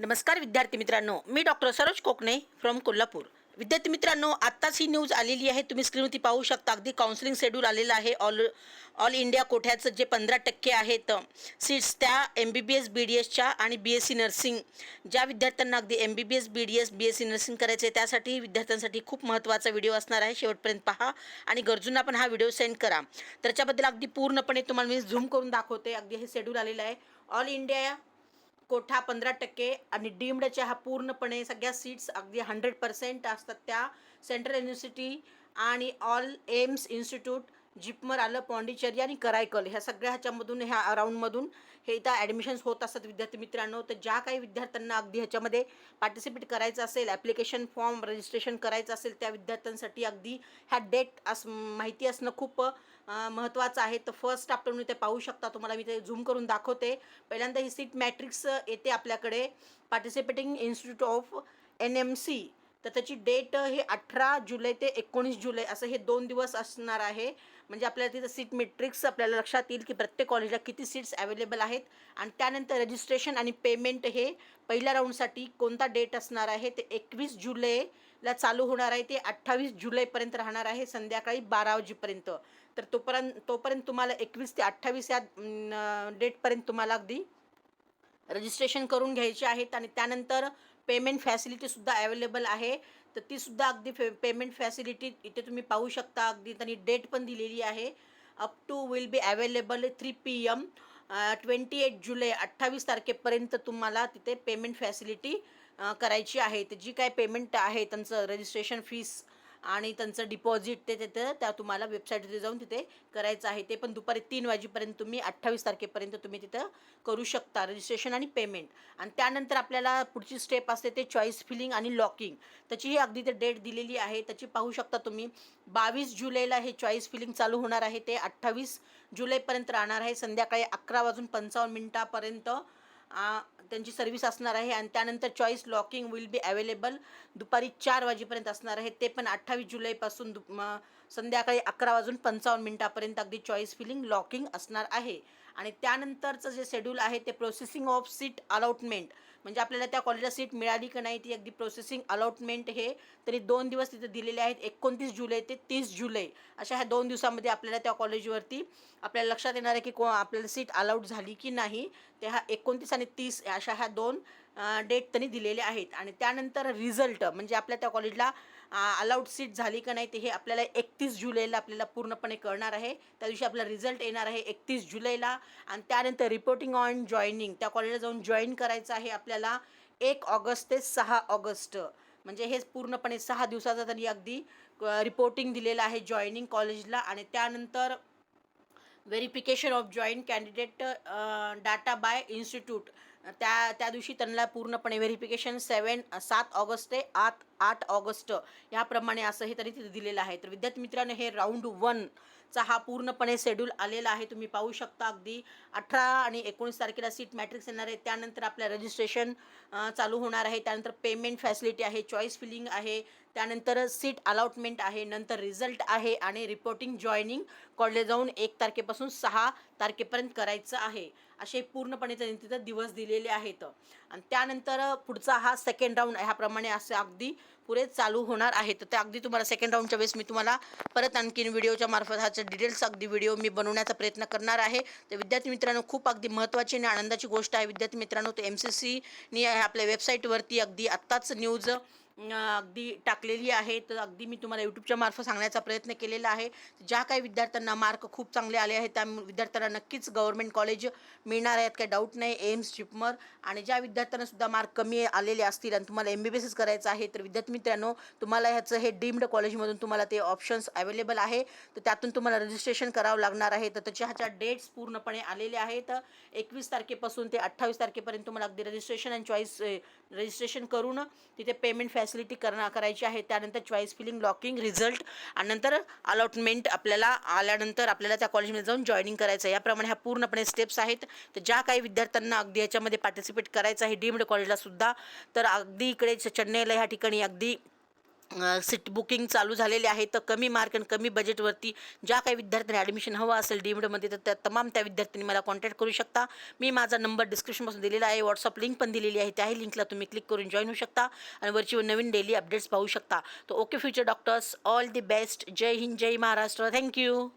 नमस्कार विद्यार्थी मित्रांनो. मी डॉक्टर सरोज कोकणे फ्रॉम कोल्हापूर. विद्यार्थी मित्रांनो आत्ताच ही न्यूज आलेली आहे. तुम्ही स्क्रीनवरती पाहू शकता. अगदी काउन्सिलिंग शेड्यूल आलेलं आहे. ऑल ऑल इंडिया कोठ्याचं जे पंधरा टक्के आहेत सीट्स त्या M B B S B D एसच्या आणि बी एस सी नर्सिंग ज्या विद्यार्थ्यांना अगदी M B B S B D S B S C nursing करायचं आहे त्यासाठी विद्यार्थ्यांसाठी खूप महत्त्वाचा व्हिडिओ असणार आहे. शेवटपर्यंत पहा आणि गरजूंना पण हा व्हिडिओ सेंड करा. त्याच्याबद्दल अगदी पूर्णपणे तुम्हाला मी झूम करून दाखवते. अगदी हे शेड्यूल आलेलं आहे. ऑल इंडिया कोठा पंधरा टक्के आणि डीम्डच्या हा पूर्णपणे सगळ्या सीट्स अगदी हंड्रेड पर्सेंट असतात त्या सेंट्रल युनिव्हर्सिटी आणि ऑल एम्स इन्स्टिट्यूट जिपमर आलं पॉंडिचेरी आणि करायकल ह्या सगळ्या ह्याच्यामधून ह्या अराऊंडमधून हे इथं ॲडमिशन्स होत असतात विद्यार्थी मित्रांनो. तर ज्या काही विद्यार्थ्यांना अगदी ह्याच्यामध्ये पार्टिसिपेट करायचं असेल ॲप्लिकेशन फॉर्म रजिस्ट्रेशन करायचं असेल त्या विद्यार्थ्यांसाठी अगदी ह्या डेट अस माहिती असणं खूप महत्त्वाचं आहे. तर फर्स्ट आपण ते पाहू शकता तुम्हाला मी ते झूम करून दाखवते. पहिल्यांदा ही सीट मॅट्रिक्स येते आपल्याकडे. Participating institute of N M C तर त्याची डेट हे अठरा जुलै ते एकोणीस जुलै असं हे दोन दिवस असणार आहे. म्हणजे आपल्याला तिथं सीट मेट्रिक्स आपल्याला लक्षात येईल की प्रत्येक कॉलेजला किती सीट्स अवेलेबल आहेत. आणि त्यानंतर रजिस्ट्रेशन आणि पेमेंट हे पहिल्या राऊंडसाठी कोणता डेट असणार आहे ते एकवीस जुलैला चालू होणार आहे ते अठ्ठावीस जुलैपर्यंत राहणार आहे संध्याकाळी बारा वाजेपर्यंत. तर तोपर्यंत तोपर्यंत तुम्हाला एकवीस ते अठ्ठावीस या डेटपर्यंत तुम्हाला अगदी रजिस्ट्रेशन करून घ्यायचे आहेत. आणि त्यानंतर पेमेंट फॅसिलिटीसुद्धा अवेलेबल आहे. तर तीसुद्धा अगदी फे पेमेंट फॅसिलिटी इथे तुम्ही पाहू शकता. अगदी त्यांनी डेट पण दिलेली आहे. Up to will be available three P M twenty eight July अठ्ठावीस तारखेपर्यंत तुम्हाला तिथे पेमेंट फॅसिलिटी करायची आहे. तर जी काय पेमेंट आहे त्यांचं रजिस्ट्रेशन फीस आणि त्यांचं डिपॉझिट ते तिथं त्या तुम्हाला वेबसाईटमध्ये जाऊन तिथे करायचं आहे. ते पण दुपारी तीन वाजेपर्यंत तुम्ही अठ्ठावीस तारखेपर्यंत तुम्ही तिथं करू शकता रजिस्ट्रेशन आणि पेमेंट आणि त्यानंतर आपल्याला पुढची स्टेप असते ते चॉईस फिलिंग आणि लॉकिंग त्याचीही अगदी ते डेट दिलेली आहे. त्याची पाहू शकता तुम्ही बावीस जुलैला हे चॉईस फिलिंग चालू होणार आहे. ते अठ्ठावीस जुलैपर्यंत राहणार आहे. संध्याकाळी अकरा वाजून पंचावन्न मिनटापर्यंत त्यांची सर्व्हिस असणार आहे आणि त्यानंतर choice locking will be available दुपारी चार वाजेपर्यंत असणार आहे. ते पण अठ्ठावीस जुलैपासून दु संध्याकाळी अकरा वाजून पंचावन्न मिनटापर्यंत अगदी चॉईस फिलिंग लॉकिंग असणार आहे. आणि त्यानंतरचं जे शेड्यूल आहे ते प्रोसेसिंग ऑफ सीट अलॉटमेंट म्हणजे आपल्याला त्या कॉलेजला सीट मिळाली का नाही ती अगदी प्रोसेसिंग अलॉटमेंट हे तरी दोन दिवस तिथे दिलेले आहेत. एकोणतीस जुलै ते तीस जुलै. अशा ह्या दोन दिवसामध्ये आपल्याला त्या कॉलेजवरती आपल्याला लक्षात येणार आहे की को आपल्याला सीट अलाउट झाली की नाही. ते हा एकोणतीस आणि तीस अशा ह्या दोन डेट त्यांनी दिलेल्या आहेत. आणि त्यानंतर रिझल्ट म्हणजे आपल्या त्या कॉलेजला अलाउड सीट झाली का नाही ते हे आपल्याला एकतीस जुलैला आपल्याला पूर्णपणे कळणार आहे. त्या दिवशी आपला रिझल्ट येणार आहे एकतीस जुलैला. आणि त्यानंतर रिपोर्टिंग ऑन जॉईनिंग त्या कॉलेजला जाऊन जॉईन करायचं आहे आपल्याला एक ऑगस्ट ते सहा ऑगस्ट. म्हणजे हेच पूर्णपणे सहा दिवसाचा त्यांनी अगदी रिपोर्टिंग दिलेलं आहे जॉईनिंग कॉलेजला आणि त्यानंतर verification of joint candidate data by institute. त्या त्या दिवशी त्यांना पूर्णपणे व्हेरिफिकेशन सेवन सात ऑगस्ट ते आठ आठ ऑगस्ट. याप्रमाणे असं हे तरी तिथे दिलेलं आहे. तर विद्यार्थी मित्रांनो हे राऊंड वन चा हा पूर्णपणे शेड्यूल आलेला आहे. तुम्ही पाहू शकता अगदी अठरा आणि एकोणीस तारखेला सीट मॅट्रिक्स येणार आहे. त्यानंतर आपल्या रजिस्ट्रेशन चालू होणार आहे. त्यानंतर पेमेंट फॅसिलिटी आहे चॉईस फिलिंग आहे. त्यानंतर सीट अलॉटमेंट आहे नंतर रिझल्ट आहे आणि रिपोर्टिंग जॉईनिंग कॉलेज जाऊन एक तारखेपासून सहा तारखेपर्यंत करायचं आहे. असे पूर्णपणे त्यांनी तिथं दिवस दिलेले आहेत. आणि त्यानंतर पुढचा हा सेकंड राऊंड ह्याप्रमाणे असं अगदी पुरे चालू होणार आहे. तर ते अगदी तुम्हाला सेकंड राऊंडच्या वेळेस मी तुम्हाला परत आणखीन व्हिडिओच्या मार्फत ह्याचे डिटेल्स अगदी व्हिडिओ मी बनवण्याचा प्रयत्न करणार आहे. तर विद्यार्थी मित्रांनो खूप अगदी महत्त्वाची आणि आनंदाची गोष्ट आहे. विद्यार्थी मित्रांनो तर एम सी सीनी आपल्या वेबसाईटवरती अगदी आत्ताच न्यूज अगदी टाकलेली आहे. तर अगदी मी तुम्हाला यूट्यूबच्या मार्फत सांगण्याचा प्रयत्न केलेला आहे. ज्या काही विद्यार्थ्यांना मार्क खूप चांगले आले आहेत त्या विद्यार्थ्यांना नक्कीच गव्हर्मेंट कॉलेज मिळणार आहेत काही डाऊट नाही. एम्स शिपमर आणि ज्या विद्यार्थ्यांना सुद्धा मार्क कमी आलेले असतील आणि तुम्हाला एम बी बी एस करायचं आहे तर विद्यार्थी मित्रांनो तुम्हाला ह्याचं हे डीम्ड कॉलेजमधून तुम्हाला ते ऑप्शन्स अवेलेबल आहे. तर त्यातून तुम्हाला रजिस्ट्रेशन करावं लागणार आहे. तर त्याच्या ह्याच्या डेट्स पूर्णपणे आलेले आहेत. एकवीस तारखेपासून ते अठ्ठावीस तारखेपर्यंत तुम्हाला अगदी रजिस्ट्रेशन अँड चॉईस रजिस्ट्रेशन करून तिथे पेमेंट फॅसिलिटी करणं करायची आहे. त्यानंतर चॉईस फिलिंग लॉकिंग रिझल्ट आणि नंतर अलॉटमेंट आपल्याला आल्यानंतर आपल्याला त्या कॉलेजमध्ये जाऊन जॉईनिंग करायचं आहे याप्रमाणे ह्या पूर्णपणे स्टेप्स आहेत. तर ज्या काही विद्यार्थ्यांना अगदी याच्यामध्ये पार्टिसिपेट करायचं आहे डीम्ड कॉलेजला सुद्धा तर अगदी इकडे चेन्नईला ह्या ठिकाणी अगदी सीट बुकिंग चालू झालेले आहे. तर कमी मार्क आणि कमी बजेटवरती ज्या काही विद्यार्थ्यांनी ॲडमिशन हवं असेल डीमडमध्ये तर त्या तमाम त्या विद्यार्थ्यांनी मला कॉन्टॅक्ट करू शकता. मी माझा नंबर डिस्क्रिप्शनपासून दिलेला आहे. व्हॉट्सअप लिंक पण दिलेली आहे. त्याही लिंकला तुम्ही क्लिक करून जॉईन होऊ शकता आणि वरची नवीन डेली अपडेट्स पाहू शकता. तर okay future doctors all the best Jai Hind Jai Maharashtra. Thank you